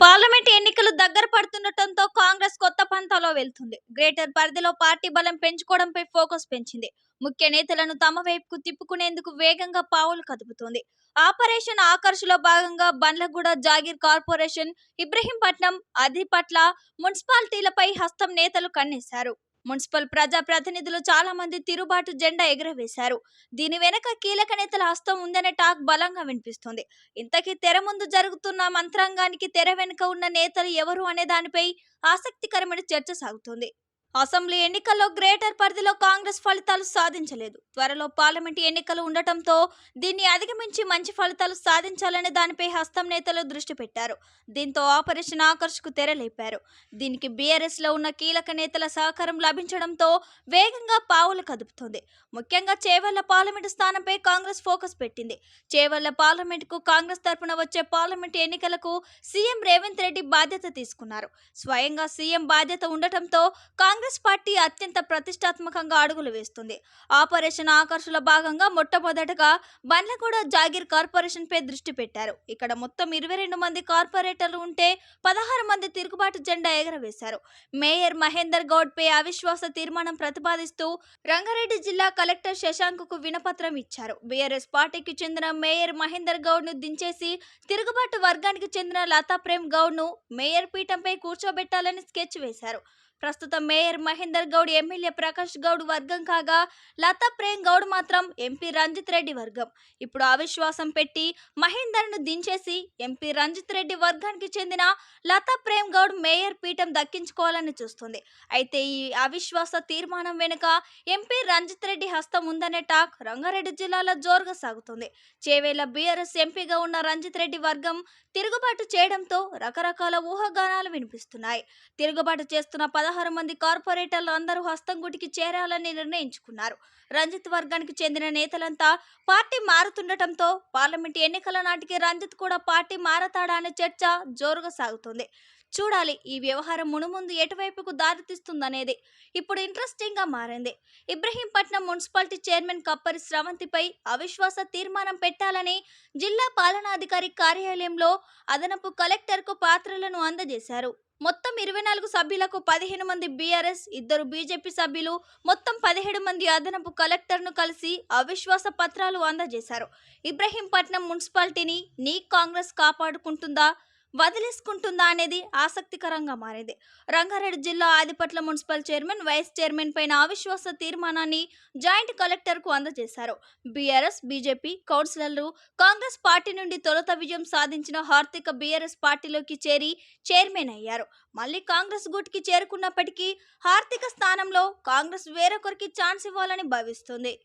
Parliament ఎన్నికలు దగ్గర పడుతుండటంతో కాంగ్రెస్ కొత్త పంతాలో వెళ్తుంది. గ్రేటర్ పరిధిలో పార్టీ బలం పెంచుకోవడంపై ఫోకస్ పెంచింది. ముఖ్య నేతలను తమ వైపుకు తిప్పుకునేందుకు వేగంగా పావులు కదుపుతోంది. ఆపరేషన్ ఆకర్షలో భాగంగా బండ్లగూడ జాగీర్ కార్పొరేషన్ ఇబ్రహీంపట్నం అదిపట్ల మున్సిపాలిటీలపై హస్తం నేతలు కన్నేశారు. మున్సిపల్ ప్రజా ప్రతినిధులు చాలా మంది తిరుబాటు జెండా ఎగురవేశారు. దీని వెనక కీలక నేతల హస్తం ఉందనే టాక్ బలంగా వినిపిస్తుంది. ఇంతకీ తెర ముందు జరుగుతున్న మంత్రాంగానికి తెర వెనుక ఉన్న నేతలు ఎవరు అనే దానిపై ఆసక్తికరమైన చర్చ సాగుతోంది. అసెంబ్లీ ఎన్నికల్లో గ్రేటర్ పరిధిలో కాంగ్రెస్ ఫలితాలు సాధించలేదు. త్వరలో పార్లమెంటు ఎన్నికలు ఉండటంతో దీన్ని అధిగమించి మంచి ఫలితాలు సాధించాలనే దానిపై హస్తం నేతలు దృష్టి పెట్టారు. దీంతో ఆపరేషన్ ఆకర్షకు తెరలేపారు. దీనికి బీఆర్ఎస్లో ఉన్న కీలక నేతల సహకారం లభించడంతో వేగంగా పావులు కదుపుతోంది. ముఖ్యంగా చేవెళ్ళ పార్లమెంటు స్థానంపై కాంగ్రెస్ ఫోకస్ పెట్టింది. చేవెళ్ళ పార్లమెంటుకు కాంగ్రెస్ తరపున వచ్చే పార్లమెంటు ఎన్నికలకు సీఎం రేవంత్ రెడ్డి బాధ్యత తీసుకున్నారు. స్వయంగా సీఎం బాధ్యత ఉండటంతో కాంగ్రెస్ కాంగ్రెస్ పార్టీ అత్యంత ప్రతిష్టాత్మకంగా అడుగులు వేస్తుంది. ఆపరేషన్ ఆకర్షణ భాగంగా మొట్టమొదటగా బండ్లగూడ జాగీర్ కార్పొరేషన్ పై దృష్టి పెట్టారు. ఇక్కడ మొత్తం ఇరవై రెండు మంది కార్పొరేటర్లు ఉంటే పదహారు మంది తిరుగుబాటు జెండా ఎగరవేశారు. మేయర్ మహేందర్ గౌడ్ పై అవిశ్వాస తీర్మానం ప్రతిపాదిస్తూ రంగారెడ్డి జిల్లా కలెక్టర్ శశాంక్కు వినపత్రం ఇచ్చారు. బీఆర్ఎస్ పార్టీకి చెందిన మేయర్ మహేందర్ గౌడ్ను దించేసి తిరుగుబాటు వర్గానికి చెందిన లతా ప్రేమ్ గౌడ్ను మేయర్ పీఠంపై కూర్చోబెట్టాలని స్కెచ్ వేశారు. ప్రస్తుతం మేయర్ మహేందర్ గౌడ్ ఎమ్మెల్యే ప్రకాష్ గౌడ్ వర్గం కాగా లతా ప్రేమ్ గౌడ్ మాత్రం ఎంపీ రంజిత్ రెడ్డి వర్గం. ఇప్పుడు అవిశ్వాసం పెట్టి మహేందర్ను దించేసి ఎంపీ రంజిత్ రెడ్డి వర్గానికి చెందిన లతా ప్రేమ్ గౌడ్ మేయర్ పీఠం దక్కించుకోవాలని చూస్తుంది. అయితే ఈ అవిశ్వాస తీర్మానం వెనుక ఎంపీ రంజిత్ రెడ్డి హస్తం ఉందనే టాక్ రంగారెడ్డి జిల్లాలో జోరుగా సాగుతుంది. చేవేల బీఆర్ఎస్ ఎంపీగా ఉన్న రంజిత్ రెడ్డి వర్గం తిరుగుబాటు చేయడంతో రకరకాల ఊహాగానాలు వినిపిస్తున్నాయి. తిరుగుబాటు చేస్తున్న పద పదహారు మంది కార్పొరేటర్లు అందరూ హస్తంగుటికి చేరాలని నిర్ణయించుకున్నారు. రంజిత్ వర్గానికి చెందిన నేతలంతా పార్టీ మారుతుండటంతో పార్లమెంట్ ఎన్నికల నాటికి రంజిత్ కూడా పార్టీ మారతాడా అనే చర్చ జోరుగా సాగుతుంది. చూడాలి ఈ వ్యవహారం మునుముందు ఎటువైపుకు దారితీస్తుందనేది ఇప్పుడు ఇంట్రెస్టింగ్గా మారింది. ఇబ్రహీంపట్నం మున్సిపాలిటీ చైర్మన్ కప్పరి స్రవంతిపై అవిశ్వాస తీర్మానం పెట్టాలని జిల్లా పాలనాధికారి కార్యాలయంలో అదనపు కలెక్టర్కు పాత్రలను అందజేశారు. మొత్తం ఇరవై నాలుగు సభ్యులకు పదిహేను మంది బీఆర్ఎస్ ఇద్దరు బీజేపీ సభ్యులు మొత్తం పదిహేడు మంది అదనపు కలెక్టర్ను కలిసి అవిశ్వాస పత్రాలు అందజేశారు. ఇబ్రహీంపట్నం మున్సిపాలిటీని నీ కాంగ్రెస్ కాపాడుకుంటుందా? వదిలేసుకుంటుందా అనేది ఆసక్తికరంగా మారింది. రంగారెడ్డి జిల్లా Adibatla municipal chairman vice chairman పైన అవిశ్వాస తీర్మానాన్ని జాయింట్ కలెక్టర్కు అందజేశారు. బీఆర్ఎస్ బీజేపీ కౌన్సిలర్లు కాంగ్రెస్ పార్టీ నుండి తొలుత విజయం సాధించిన హార్దిక బీఆర్ఎస్ పార్టీలోకి చేరి చైర్మన్ అయ్యారు. మళ్ళీ కాంగ్రెస్ గూటికి చేరుకున్నప్పటికీ హార్దిక స్థానంలో కాంగ్రెస్ వేరొకరికి ఛాన్స్ ఇవ్వాలని భావిస్తుంది.